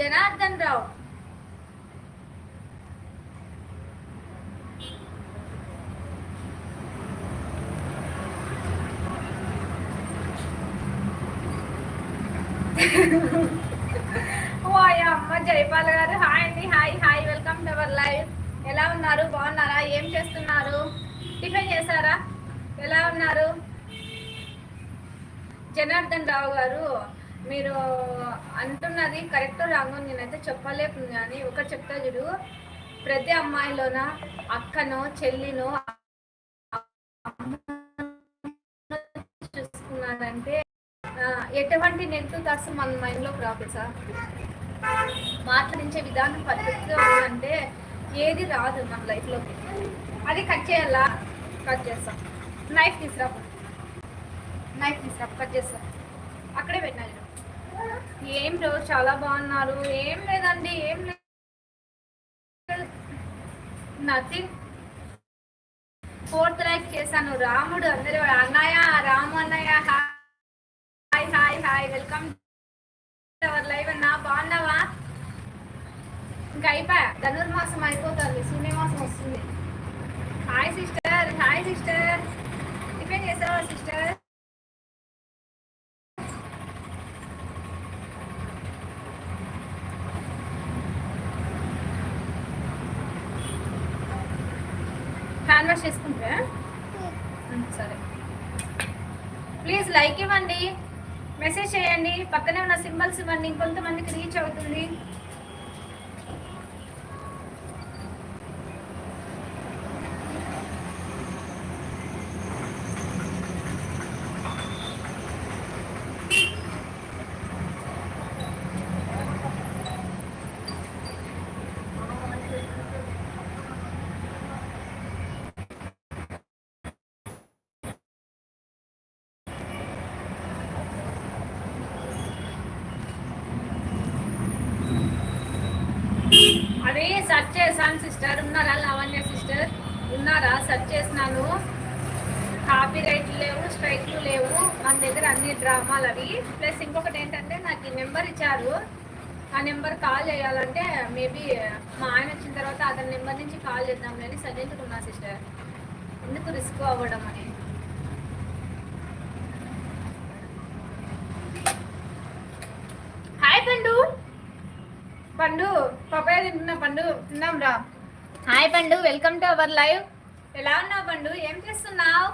జనార్దన్ రావు ఓ అయ్యా అమ్మ జైపాల్ గారు. హాయ్ అండి hi hi welcome to our live. ఎలా ఉన్నారు? బాగున్నారా? ఏం చేస్తున్నారు? టిఫిన్ చేశారా? ఎలా ఉన్నారు? జనార్దన్ రావు గారు. మీరు అంటున్నది కరెక్ట్ రాంగో నేనైతే చెప్పలేను కానీ ఒకటి చెప్తా చూడు. ప్రతి అమ్మాయిలోన అక్కనో చెల్లినో చూసుకున్నారంటే ఎటువంటి నెగిటివ్ థాట్స్ మన మైండ్లోకి రాదు సార్. మాట్లాడించే విధానం పద్ధతిగా ఉందంటే ఏది రాదు మన లైఫ్లోకి. అది కట్ చేయాలా? కట్ చేస్తాం. నైఫ్ తీసుకురా. నైఫ్ తీసుకురా. కట్ చేస్తాం. అక్కడే పెట్టినా ఏం బ్రో చాలా బాగున్నారు. ఏం లేదండి ఏం లేదు. నథింగ్ ఫోర్త్ లైక్ చేశాను. రాముడు అందరూ అన్నయ్య రాము అన్నయ్య hi hi hi. Welcome our live అన్నా. బాగున్నావా? ఇంకా అయిపోయా? ధనుర్మాసం అయిపోతుంది. శూన్యమాసం వస్తుంది. Hi sister hi sister tiffin చేసావా సిస్టర్ హ్యాండ్ వాష్ చేసుకుంటా? సరే. ప్లీజ్ లైక్ ఇవ్వండి. మెసేజ్ చేయండి. పక్కనే ఉన్న సింబల్స్ ఇవ్వండి. ఇంకొంతమందికి రీచ్ అవుతుంది. అదే సెర్చ్ చేశాను సిస్టర్. ఉన్నారా? లావణ్య సిస్టర్? ఉన్నారా? సెర్చ్ చేసినాను. కాపీ రైట్లు లేవు స్ట్రైక్లు లేవు. మన దగ్గర అన్ని డ్రామాలు అవి. ప్లస్ ఇంకొకటి ఏంటంటే నాకు ఈ నెంబర్ ఇచ్చారు. ఆ నెంబర్ కాల్ చేయాలంటే మేబీ మా ఆయన వచ్చిన తర్వాత అతని నెంబర్ నుంచి కాల్ చేద్దాంలేని సజెంచుకున్నా సిస్టర్. ఎందుకు రిస్క్ అవ్వడం అని? హాయ్ పండు. పండు. పపాయ తింటున్నా పండు తిందాం రా. హాయ్ పండు వెల్కమ్ టు అవర్ లైవ్. ఎలా ఉన్నావు పండు? ఏం చేస్తున్నావు?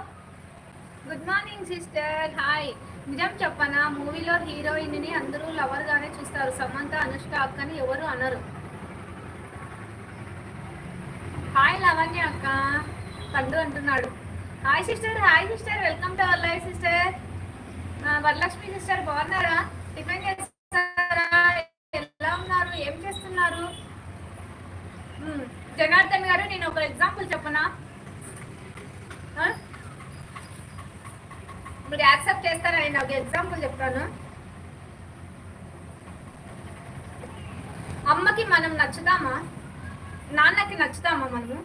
Good morning sister. హాయ్. నిజం చెప్పనా మూవీలో హీరోయిన్ని అందరూ లవర్ గానే చూస్తారు. సమంత అనుష్క అక్కని ఎవరు అనరు. హాయ్ లవణ్య అక్క పండు అంటున్నాడు. Hi sister hi sister. Welcome to our live sister. Varalakshmi sister బాగున్నారా? టిఫిన్ చేస్తారా జనార్దన్ గారు నేను ఒక ఎగ్జాంపుల్ చెప్పనా? ఇప్పుడు మీరు యాక్సెప్ట్ చేస్తారా నేను ఒక ఎగ్జాంపుల్ చెప్తాను. అమ్మకి మనం నచ్చుతామా? నాన్నకి నచ్చుతామా మనము?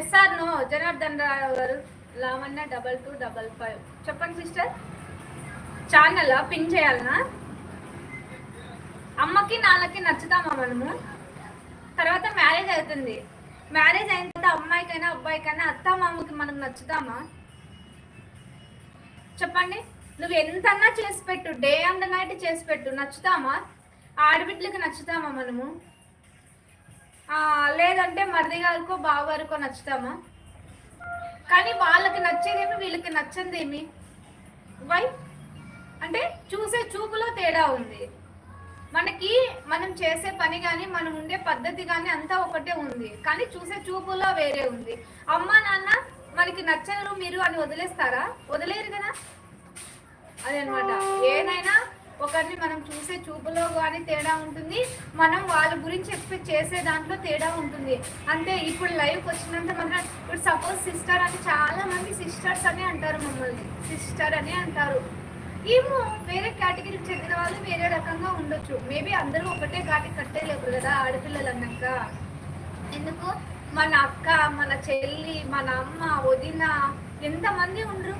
Yes or no Janardhan Rao గారు Lavanya double two double five చెప్పండి సిస్టర్ ఛానల్ పిన్ చేయాలనా? అమ్మకి నాన్నకి నచ్చుతామా మనము? తర్వాత మ్యారేజ్ అవుతుంది. మ్యారేజ్ అయిన తర్వాత అమ్మాయికైనా అబ్బాయికైనా అత్త మామకి మనం నచ్చుతామా? చెప్పండి. నువ్వు ఎంతన్నా చేసి పెట్టు డే అండ్ నైట్ చేసి పెట్టు నచ్చుతామా? ఆడబిడ్డలకి నచ్చుతామా మనము? లేదంటే మరిది గారికో బావ గారికో నచ్చుతామా? కానీ వాళ్ళకి నచ్చేదేమి వీళ్ళకి నచ్చందేమి? వై అంటే చూసే చూపులో తేడా ఉంది. మనకి మనం చేసే పని కానీ మనం ఉండే పద్ధతి కానీ అంతా ఒకటే ఉంది. కానీ చూసే చూపులో వేరే ఉంది. అమ్మ నాన్న మనకి నచ్చరు మీరు అని వదిలేస్తారా? వదిలేరు కదా? అదనమాట ఏదైనా ఒకరిని మనం చూసే చూపులో కానీ తేడా ఉంటుంది. మనం వాళ్ళ గురించి ఎక్స్పెక్ట్ చేసే దాంట్లో తేడా ఉంటుంది. అంటే ఇప్పుడు లైవ్కి వచ్చినంత మన ఇప్పుడు సపోజ్ సిస్టర్ అని చాలా మంది సిస్టర్స్ అని అంటారు మమ్మల్ని. సిస్టర్ అని అంటారు. ఏమో వేరే కేటగిరీకి చెందిన వాళ్ళు వేరే రకంగా ఉండొచ్చు. మేబీ అందరూ ఒకటే కాటి కట్టేలేరు కదా ఆడపిల్లలు అన్నాక ఎందుకు? మన అక్క మన చెల్లి మన అమ్మ వదిన ఎంతమంది ఉండరు?